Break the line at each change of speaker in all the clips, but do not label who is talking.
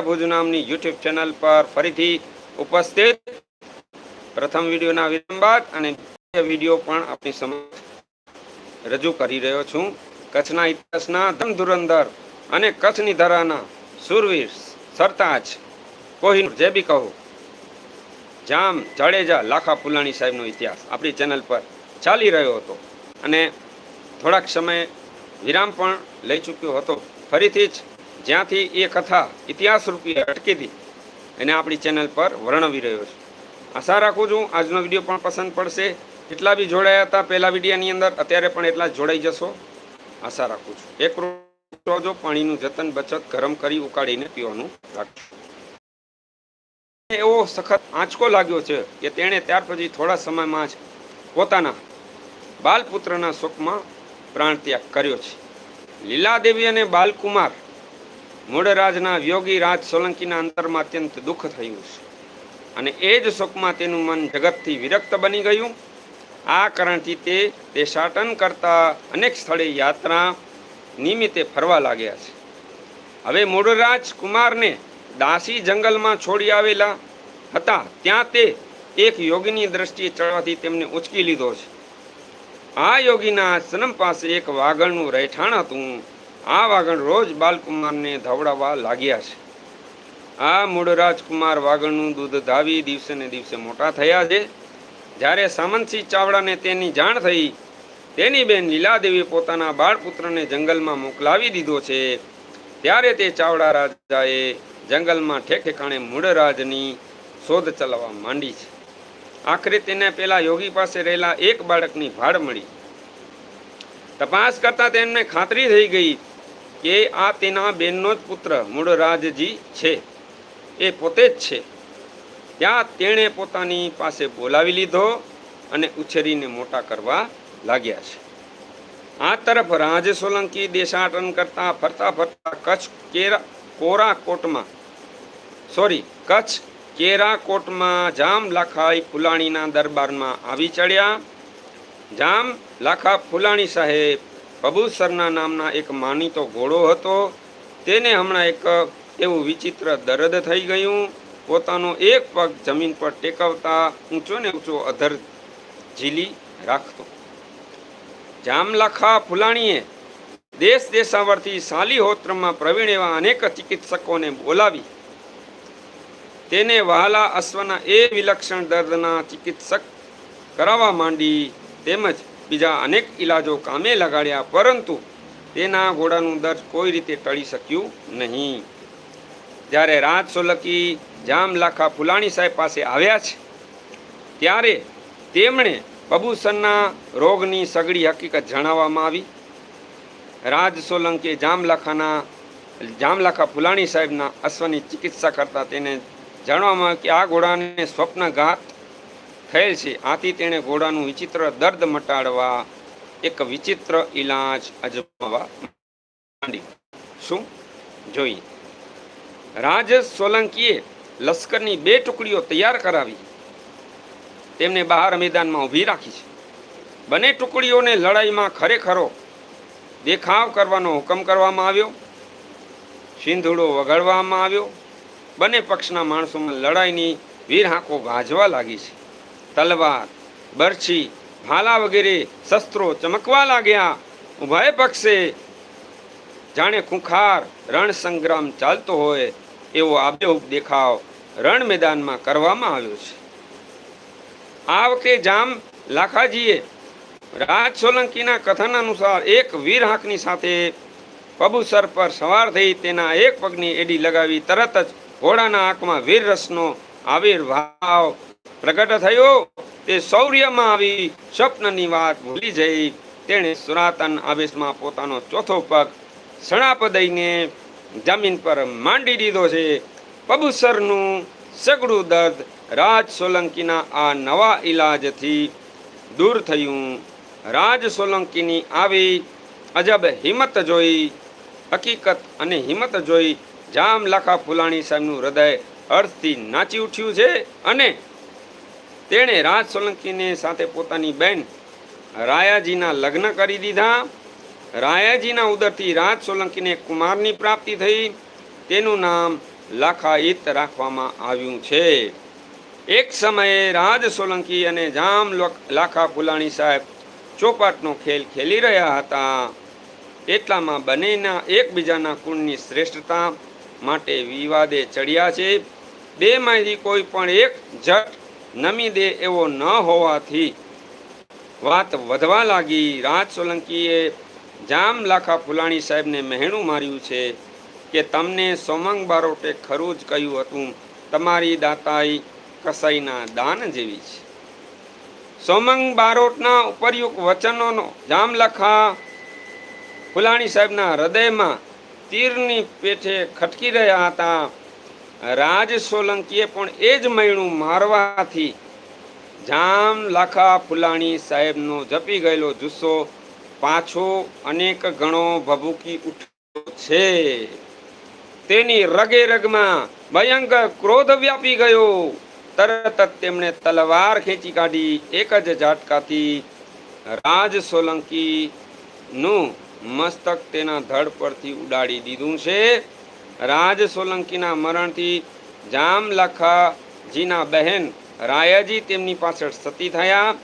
ભુજ નામની YouTube channel પર ફરીથી ઉપસ્થિત. પ્રથમ વિડીયોના વિરામ બાદ અને વીડિયો પણ આપણી સમક્ષ રજૂ કરી રહ્યો છું. કચ્છના ઇતિહાસના ધમ ધુરંધર અને કચ્છની ધરાના સુરવીર, સરતાજ, કોહિનૂર, જે બી કહો. જામ, જાડેજા, લાખા પુલાણી સાહેબનો ઇતિહાસ આપણી ચેનલ પર ચાલી રહ્યો હતો. અને થોડાક સમય વિરામ પણ લઈ ચૂક્યો હતો. ફરીથી જ જ્યાંથી એ કથા ઇતિહાસ રૂપી અટકી હતી, એને આપણી ચેનલ પર વર્ણવી રહ્યો છું. આશા રાખું છું આજનો વીડિયો પણ પસંદ પડશે. એટલા બી જોડાયા હતા પહેલા વિડીયાની અંદર, અત્યારે પણ એટલા જોડાઈ જશો. આશા રાખું છું. એક રોજો પાણીનું જતન બચત ગરમ કરી ઉકાળીને પીવાનું રાખજો. એવો સખત આંચકો લાગ્યો છે કે તેણે ત્યાર પછી થોડા સમયમાં જ પોતાના બાલપુત્રના શોકમાં પ્રાણ ત્યાગ કર્યો છે. લીલાદેવી અને બાલકુમાર મૂળરાજના યોગી રાજ સોલંકીના અંતરમાં અત્યંત દુઃખ થયું છે. અને એ જ શોકમાં તેનું મન જગતથી વિરક્ત બની ગયું. આ કારણથી તે દેશાટન કરતા અનેક સ્થળે યાત્રા નિમિત્તે ફરવા લાગ્યા છે. હવે મૂળરાજ કુમારને દાસી જંગલમાં છોડી આવેલા હતા, ત્યાં તે એક યોગીની દ્રષ્ટિએ ચડવાથી તેમને ઉચકી લીધો છે. આ યોગીના આશ્રમ પાસે એક વાગણનું રહેઠાણ હતું. આ વાગણ રોજ બાલકુમારને ધવડાવવા લાગ્યા છે. આ મૂળ રાજકુમાર વાગણનું દૂધ ધાવી દિવસે ને દિવસે મોટા થયા છે. જ્યારે સામંતસિંહ ચાવડાને તેની જાણ થઈ, તેની બેન લીલાદેવી પોતાના બાળપુત્રને જંગલમાં મોકલાવી દીધો છે. ત્યારે તે ચાવડા રાજાએ જંગલમાં ઠેક ઠેકાણે મૂળરાજની શોધ ચલાવવા માંડી છે. આખરે તેને પેલા યોગી પાસે રહેલા એક બાળકની ભાડ મળી. તપાસ કરતા તેમને ખાતરી થઈ ગઈ કે આ તેના બેનનો જ પુત્ર મૂળરાજજી છે. એ પોતે જ છે. ત્યાં તેણે પોતાની પાસે બોલાવી લીધો અને ઉછેરીને મોટા કરવા લાગ્યા છે. આ તરફ રાજ સોલંકી દેશાટન કરતા ફરતા ફરતા કચ્છ કેરા, કોરાકોટમાં, સોરી, કચ્છ કેરાકોટમાં જામ લાખાઈ ફુલાણીના દરબારમાં આવી ચડ્યા. જામ લાખા ફુલાણી સાહેબ બબુસરના નામના એક માનીતો ઘોડો હતો. તેને હમણાં એક એવું વિચિત્ર દર્દ થઈ ગયું. પોતાનો એક પગ જમીન પર ટેકવતા ઊંચો ને ઊંચો અધર ઝીલી રાખતો. જામલાખા ફુલાણીએ દેશ દેશાવરથી સાલીહોત્રમાં પ્રવીણ એવા અનેક ચિકિત્સકોને બોલાવી. તેને વહાલા અશ્વના એ વિલક્ષણ દર્દના ચિકિત્સક કરાવવા માંડી તેમજ બીજા અનેક ઇલાજો કામે લગાડ્યા, પરંતુ તેના ઘોડાનું દર્દ કોઈ રીતે ટળી શક્યું નહીં. જ્યારે રાજ સોલકી જામલાખા ફુલાણી સાહેબ પાસે આવ્યા છે, ત્યારે તેમણે બબુસરના રોગની સગળી હકીકત જણાવવામાં આવી. રાજ સોલંકી જામલાખાના, જામલાખા ફુલાણી સાહેબના અશ્વની ચિકિત્સા કરતા તેને જાણવામાં આવ્યું કે આ ઘોડાને સ્વપ્નઘાત થયેલ છે. આથી તેણે ઘોડાનું વિચિત્ર દર્દ મટાડવા એક વિચિત્ર ઈલાજ અજમાવા માંડી. શું? જોઈએ. રાજ સોલંકીએ લશ્કરની બે ટુકડીઓ તૈયાર કરાવી. તેમને બહાર મેદાનમાં ઊભી રાખી છે. બંને ટુકડીઓને લડાઈમાં ખરેખરો દેખાવ કરવાનો હુકમ કરવામાં આવ્યો. સિંધુડો વગાડવામાં આવ્યો. બંને પક્ષના માણસોમાં લડાઈની વીરહાંકો ગાજવા લાગી છે. તલવાર, બરછી, ભાલા વગેરે શસ્ત્રો ચમકવા લાગ્યા. ઉભય પક્ષે જાણે ખુંખાર રણ સંગ્રામ ચાલતો હોય એવો આબેહૂબ દેખાવ રણ મેદાનમાં કરવામાં આવ્યો છે. આ વખતે જામ લાખાજીએ રાજ સોલંકીના કથન અનુસાર એક વીર હાંકની સાથે પબુસર પર સવાર થઈ તેના એક પગની એડી લગાવી તરત જ ઘોડાના આંખમાં વીર રસનો આવિર્ભાવ પ્રગટ થયો. તે શૌર્યમાં આવી સ્વપ્નની વાત ભૂલી જઈ. તેણે સુરાતન આવેશમાં પોતાનો ચોથો પગ સણાપ દઈને જમીન પર માંડી દીધો છે. પબુસરનું સગડું દર્દ રાજ સોલંકીના આ નવા ઈલાજથી દૂર થયું. રાજ સોલંકીની આવી અજબ હિંમત જોઈ, હકીકત અને હિંમત જોઈ જામ લાખા ફુલાણી સાહેબનું હૃદય અર્થથી નાચી ઉઠ્યું છે અને તેણે રાજ સોલંકીને સાથે પોતાની બેન રાયાજીના લગ્ન કરી દીધા. રાયાજીના ઉદરથી રાજ સોલંકીને કુમારની પ્રાપ્તિ થઈ. તેનું નામ લાખાયિત રાખવામાં આવ્યું છે. એક સમયે રાજ સોલંકી અને જામ લાખા ફુલાણી સાહેબ ચોપાટનો ખેલ ખેલી રહ્યા હતા. એટલામાં બંનેના એકબીજાના કુળની શ્રેષ્ઠતા માટે વિવાદે ચડ્યા છે. બેમાંથી કોઈ પણ એક જટ નમી દે એવો ન હોવાથી વાત વધવા લાગી. રાજ સોલંકીએ જામ લાખા ફુલાણી સાહેબને મહેણું માર્યું છે કે તમને સોમંગ બારોટે ખરું જ કહ્યું હતું, તમારી દાતાઈ કસાઈના દાન જેવી છે. સોમંગ બારોટના ઉપરયુક્ત વચનોનો જામલખા ફુલાણી સાહેબના હૃદયમાં તીરની પેઠે ખટકી રહ્યા હતા. રાજ સોલંકીએ પણ એ જ મૈણું મારવાથી જામ લાખા ફુલાણી સાહેબનો જપી ગયેલો જુસ્સો પાછો અનેક ગણો ભભૂકી ઉઠ્યો છે. તેની રગે રગમાં ભયંકર ક્રોધ વ્યાપી ગયો. તરત જ તેમણે તલવાર ખેંચી કાઢી એક જ ઝાટકાથી રાજ સોલંકી નું મસ્તક તેના ધડ પરથી ઉડાડી દીધું છે. રાજ સોલંકીના મરણથી જામલાખાજીના બહેન રાયાજી તેમની પાછળ સતી થયા.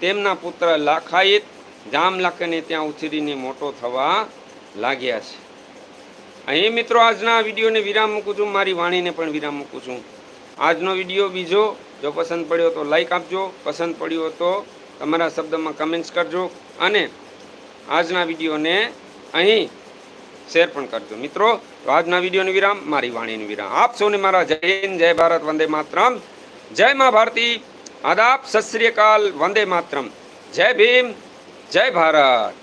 તેમના પુત્ર લાખાયત જામલાખાને ત્યાં ઉછરીને મોટો થવા લાગ્યા છે. અહીં મિત્રો આજના વિડીયોને વિરામ મૂકું છું. મારી વાણીને પણ વિરામ મૂકું છું. આજનો વીડિયો બીજો, જો પસંદ પડ્યો તો લાઈક આપજો. પસંદ પડ્યો તો તમારા શબ્દમાં કમેન્ટ્સ કરજો અને આજના વિડીયોને અહીં શેર પણ કરજો. મિત્રો તો આજના વિડીયોનું વિરામ, મારી વાણીનું વિરામ. આપ સૌને મારા જય હિન્દ, જય ભારત, વંદે માતરમ. જય મા ભારતી. આદાબ, સત શ્રી અકાલ, વંદે માતરમ. જય ભીમ, જય ભારત.